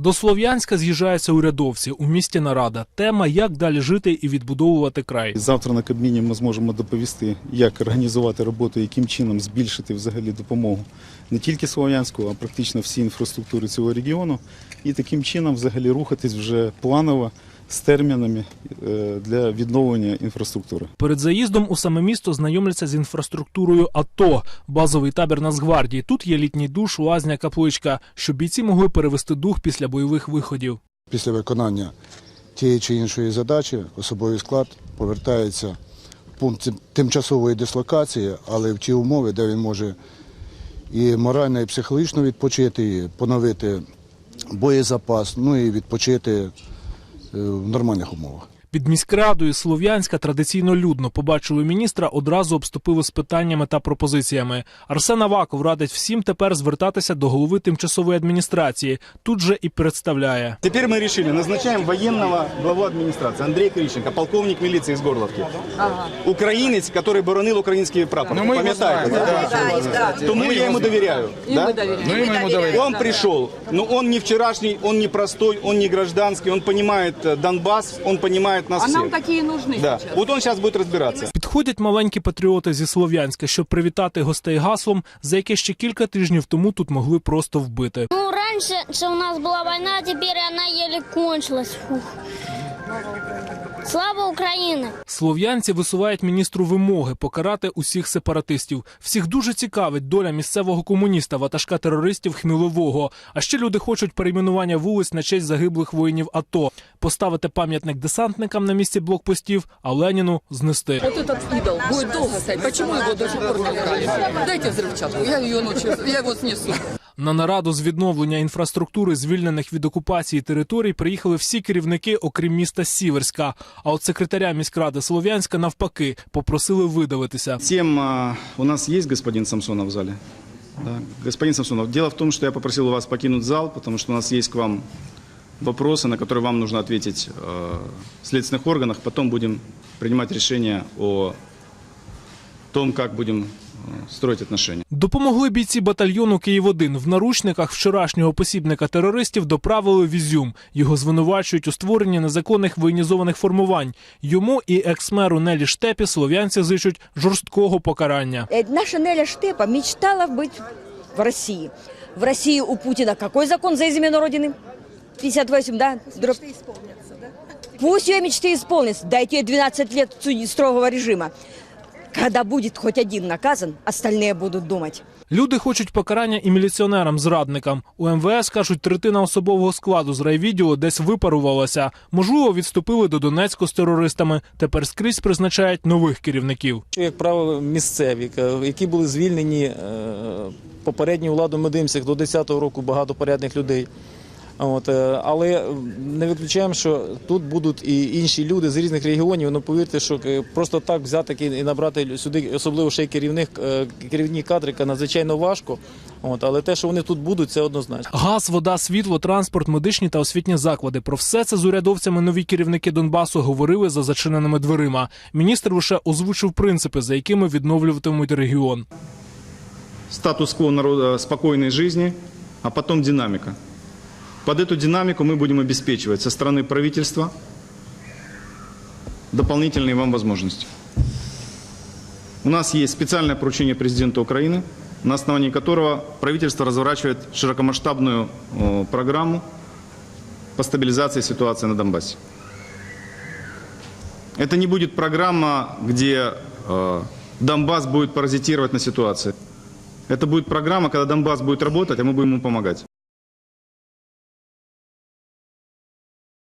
До Слов'янська з'їжджаються урядовці. У місті нарада. Тема як далі жити і відбудовувати край. Завтра на Кабміні ми зможемо доповісти, як організувати роботу, яким чином збільшити взагалі допомогу не тільки Слов'янську, а практично всій інфраструктури цього регіону. І таким чином взагалі рухатись вже планово з термінами е, для відновлення інфраструктури. Перед заїздом у саме місто знайомляться з інфраструктурою АТО, базовий табір Нацгвардії. Тут є літній душ, лазня, капличка, щоб бійці могли перевести дух після бойових виходів. Після виконання тієї чи іншої задачі особовий склад повертається в пункт тимчасової дислокації, але в ті умови, де він може і морально, і психологічно відпочити, і поновити боєзапас, ну і відпочити в нормальних умовах. Під міськрадою Слов'янська традиційно людно побачили міністра, одразу обступили з питаннями та пропозиціями. Арсен Аваков радить всім тепер звертатися до голови тимчасової адміністрації. Тут же і представляє. Теперь мы решили, назначаем военного главу администрации Андрей Крищенко, полковник милиции из Горловки. Украинец, который боронил украинский прапор. Ну, мы его Пам'ятаєте, знаем, да? Тому я ему доверяю. да? Ну и мы ему доверяем. Он пришел, но он не вчерашний, он не простой, он не гражданский, он понимает э, Донбасс, он понимает нас А нам всех. такие нужны Да. сейчас. Вот он сейчас будет разбираться. Підходять маленькі патріоти зі Слов'янська, щоб привітати гостей гаслом, за яке ще кілька тижнів тому тут могли просто вбити. Ну, раньше что у нас была война, а теперь она еле кончилась. Фух. Слава Украине! Слов'янці висувають міністру вимоги покарати усіх сепаратистів. Всіх дуже цікавить доля місцевого комуніста, ватажка терористів Хмілового. А ще люди хочуть перейменування вулиць на честь загиблих воїнів АТО, поставити пам'ятник десантникам на місці блокпостів, а Леніну знести. Вот этот идол будет долго стоять. Почему его до сих пор не? Дайте взрывчатку, я ее ночью, я его снесу. На нараду з відновлення інфраструктури звільнених від окупації територій приїхали всі керівники, окрім міста Сіверська. А от секретаря міськради Слов'янська навпаки попросили видавитися. Тем а, у нас есть господин Самсонов в зале? Да. Господин Самсонов, дело в том, что я попросил вас покинуть зал, потому что у нас есть к вам вопросы, на которые вам нужно ответить э, в следственных органах. Потом будем принимать решение о том, как будем э, строить отношения. Допомогли бійці батальйону Київ-1 в наручниках вчорашнього посібника терористів доправили в Ізюм. Його звинувачують у створенні незаконних воєнізованих формувань. Йому і екс-меру Нелі Штепі слов'янці зичуть жорсткого покарання. Э, Наша Неля Штепа мечтала быть в России. В России у Путина какой закон за измену Родины? 58, да? Дробь. Пусть ее мечты исполнятся. Дайте ей 12 лет су- строгого режима. Когда будет хоть один наказан, остальные будут думать. Люди хочуть покарання і міліціонерам-зрадникам. У МВС кажуть, третина особового складу з райвідділу десь випарувалася. Можливо, відступили до Донецьку з терористами. Тепер скрізь призначають нових керівників. Як правило, місцеві, е, які були звільнені е, попередньою владою Медимцях до 10-го року багато порядних людей. От, е, але не виключаємо, що тут будуть і інші люди з різних регіонів. Ну повірте, що е, просто так взяти і набрати сюди, особливо ще й керівних е, керівні кадри, надзвичайно важко. От, але те, що вони тут будуть, це однозначно. Газ, вода, світло, транспорт, медичні та освітні заклади. Про все це з урядовцями нові керівники Донбасу говорили за зачиненими дверима. Міністр лише озвучив принципи, за якими відновлюватимуть регіон. Статус-кво спокойной жизни, а потом динамика. Под эту динамику мы будем обеспечивать со стороны правительства дополнительные вам возможности. У нас есть специальное поручение президента Украины, на основании которого правительство разворачивает широкомасштабную э, программу по стабилизации ситуации на Донбассе. Это не будет программа, где э, Донбасс будет паразитировать на ситуации. Это будет программа, когда Донбасс будет работать, а мы будем ему помогать.